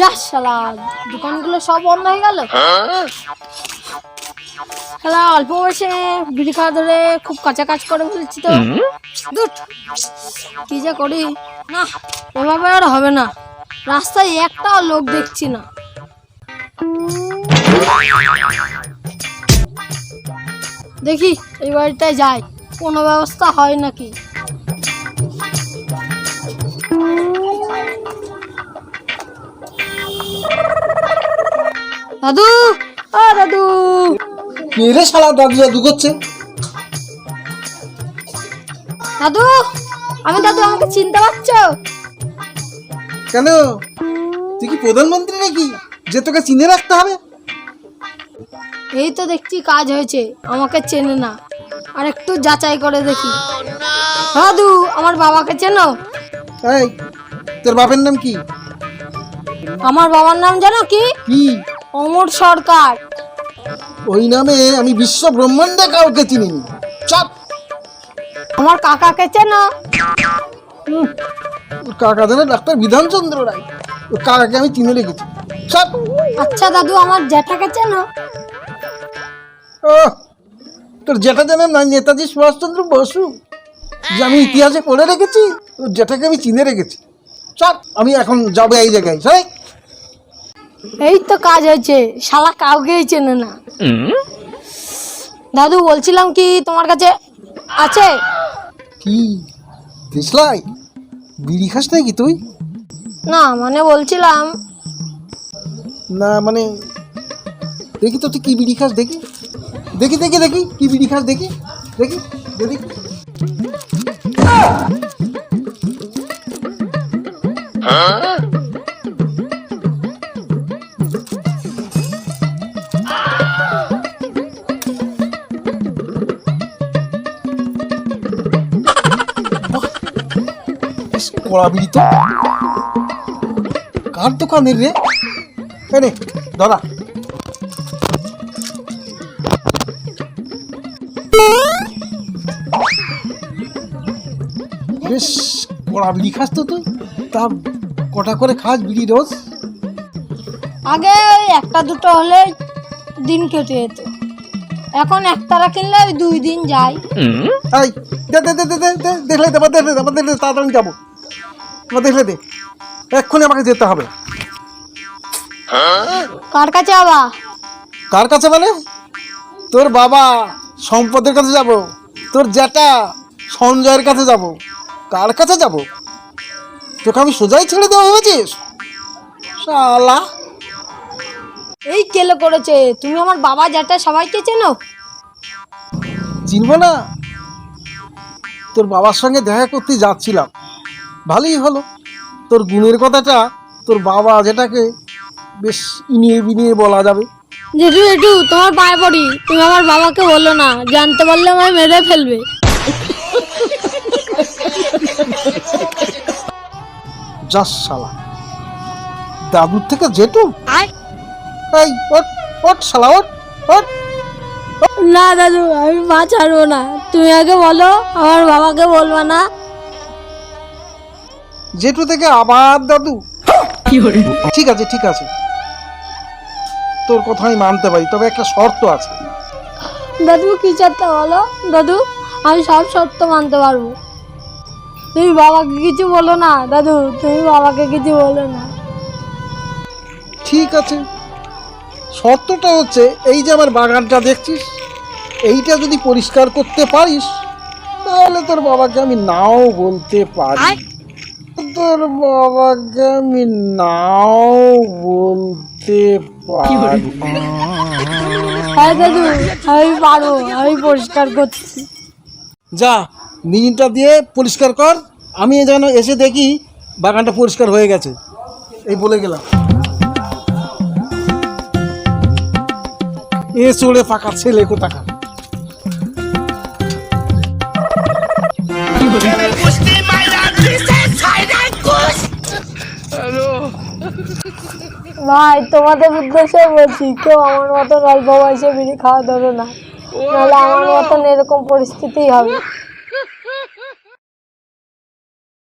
যা শালা দোকানগুলো সব বন্ধ হয়ে গেল? শালা অল্প বয়সে বিড়ি খাওয়া ধরে খুব কাঁচা কাজ করে ফেলছি তো। কি যে করি? না এভাবে আর হবে না। রাস্তায় একটাও লোক দেখছি না। দেখি এই বাড়িটায় যাই। কোনো ব্যবস্থা হয় নাকি? দাদু ও দাদু। রে শালা দাদু দাদু করছে? দাদু আমি দাদু আমাকে চিনতে পারছ? কেন? তুই কি প্রধানমন্ত্রী নাকি? যে তোকে চিনে রাখতে হবে। এই তো দেখছি কাজ হয়েছে আমাকে চেনে না। আর একটু যাচাই করে দেখি। দাদু আমার বাবাকে চেনো? এই তোর বাপের নাম কি? আমার বাবার নাম জানো কি? কি? অমর সরকার। ওই নামে আমি বিশ্ব ব্রহ্মাণ্ডে কাউকে চিনিনি। চপ। আমার কাকাকে চেনো? ওর কাকা জানে ডাক্তার বিধানচন্দ্র রায়। ওর কাকাকে আমি চিনে রেখেছি। চপ। আচ্ছা দাদু আমার জ্যাঠাকে চেনো? ও তোর যেটা জানে না নেতাজি সুভাষচন্দ্র বসু যে আমি ইতিহাসে পড়ে রেখেছি ওর যেটাকে আমি চিনে রেখেছি। চপ। আমি এখন যাব এই জায়গায় সাই এই তো কাজ হয়েছে। শালা কাউকেই চেনে না। দাদু বলছিলাম কি তোমার কাছে আছে? কি? দেশলাই? বিড়ি খাস নাকি তুই? না মানে বলছিলাম। না মানে দেখি তো তুই কি বিড়ি খাস দেখি। দেখি দেখি দেখি কি বিড়ি খাস দেখি। দেখি দেখি। বেশ কড়া বিড়ি তো কার দোকানের রে? এনে দাদা। বেশ কড়া বিড়ি খাস তো তুই। তা কটা করে খাস বিড়ি রোজ? আগে ওই একটা দুটো হলে দিন কেটে যেত। এখন একতারা কিনলে ওই দুই দিন যায়। এই দে দে দে দে দে দে দেখলে দে আবার দেখলে দে দেখলে তাড়াতাড়ি যাব। আবার দেখলে দে এক্ষুনি আমাকে যেতে হবে। কার কাছে আবা কার কাছে মানে? তোর বাবা সম্পদের কাছে যাব। তোর জ্যাটা সঞ্জয়ের কাছে যাব। কার কাছে যাব? তোকে আমি সোজাই ছেড়ে দেওয়া হয়েছিস শালা। এই কেলো করেছে? তুমি আমার বাবা যেটা সবাইকে চেনো? চিনবো না। তোর বাবার সঙ্গে দেখা করতে যাচ্ছিলাম। ভালোই হলো। তোর গুণের কথাটা তোর বাবা যেটাকে বেশ ইনিয়ে বিনিয়ে বলা যাবে। জেঠু জেঠু তোমার পায়ে পড়ি। তুমি আমার বাবাকে বলল না জানতে পারলে আমায় মেরে ফেলবে। যাস শালা। দাদুর থেকে জেঠু? এই ওট ওট শালা ওট ওট না দাদু আমি মা ছাড়বো না। তুমি আগে বলো আমার বাবাকে বলবা না। জেঠু থেকে আবার দাদু? ঠিক আছে ঠিক আছে। তোর কথা আমি মানতে পারি তবে একটা শর্ত আছে। দাদু কি চারটা বলো? দাদু আমি সব শর্ত মানতে পারব। তুমি বাবাকে কিছু বলো না দাদু তুমি বাবাকে কিছু বলো না। ঠিক আছে। শর্তটা হচ্ছে এই যে আমার বাগানটা দেখছিস এইটা যদি পরিষ্কার করতে পারিস তাহলে তোর বাবাকে আমি নাও বলতে পারি। তোর বাবাকে আমি নাও বলতে পারি। হ্যাঁ দাদু আমি পারব আমি পরিষ্কার করছি। যা মিনিটা দিয়ে পরিষ্কার কর আমি যেন এসে দেখি বাগানটা পরিষ্কার হয়ে গেছে। এই বলে গেলাম। এ চড়ে ফাঁকা ছেলে কোথাকা ভাই, তোমাদের উদ্দেশ্যে বলছি, কেউ আমার মতন অল্প বয়সে বিড়ি খাওয়া ধরো না। নাহলে আমার মতন এরকম পরিস্থিতি হবে।